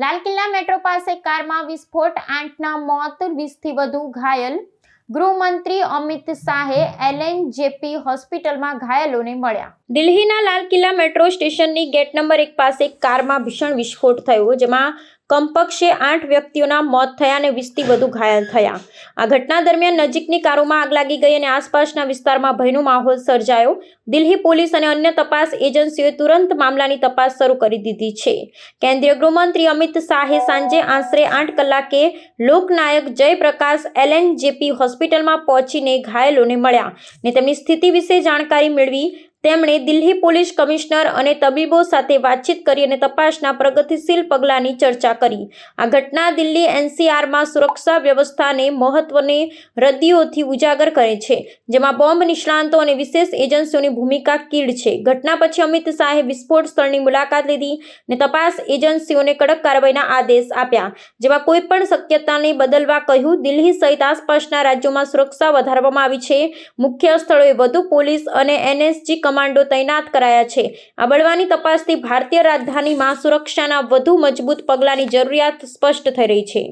Lal Qila metro પાસે કારમાં વિસ્ફોટ, આઠના મોત, વીસથી વધુ ઘાયલ. ગૃહમંત્રી અમિત શાહે એલએનજેપી હોસ્પિટલમાં ઘાયલોને મળ્યા. દિલ્હીના લાલ કિલ્લા મેટ્રો સ્ટેશનની ગેટ નંબર એક પાસે કારમાં ભીષણ વિસ્ફોટ થયો, જેમાં કમપક્ષે આઠ વ્યક્તિઓના મોત થયા અને વીસથી વધુ ઘાયલ થયા. આ ઘટના દરમિયાન નજીકની કારોમાં આગ લાગી ગઈ અને આસપાસના વિસ્તારમાં ભયનો માહોલ સર્જાયો. દિલ્હી પોલીસ અને અન્ય તપાસ એજન્સીઓએ તુરંત મામલાની તપાસ શરૂ કરી દીધી છે. કેન્દ્રીય ગૃહમંત્રી અમિત શાહે સાંજે આશરે આઠ કલાકે લોકનાયક જયપ્રકાશ એલએનજેપી હોસ્પિટલમાં પહોંચીને ઘાયલોને મળ્યા ને તેમની સ્થિતિ વિશે જાણકારી મેળવી તેમણે દિલ્હી પોલીસ કમિશનર અને તબીબો સાથે વાતચીત કરી અને તપાસના પ્રગતિશીલ પગલાંની ચર્ચા કરી. આ ઘટના દિલ્હી એનસીઆરમાં સુરક્ષા વ્યવસ્થાને મહત્વને રદીઓથી ઉજાગર કરે છે, જેમાં બોમ્બ નિષ્ણાંતો અને વિશેષ એજન્સીઓની ભૂમિકા કીડ છે. ઘટના પછી અમિત શાહે વિસ્ફોટ સ્થળની મુલાકાત લીધી અને તપાસ એજન્સીઓને કડક કાર્યવાહીના આદેશ આપ્યા, જેમાં કોઈ પણ શક્યતાને બદલવા કહ્યું. દિલ્હી સહિત આસપાસના રાજ્યોમાં સુરક્ષા વધારવામાં આવી છે. મુખ્ય સ્થળોએ વધુ પોલીસ અને એનએસજી કમાન્ડો તૈનાત કરાયા છે. આ બળવાની તપાસથી ભારતીય રાજધાનીમાં સુરક્ષાના વધુ મજબૂત પગલાંની જરૂરિયાત સ્પષ્ટ થઈ રહી છે.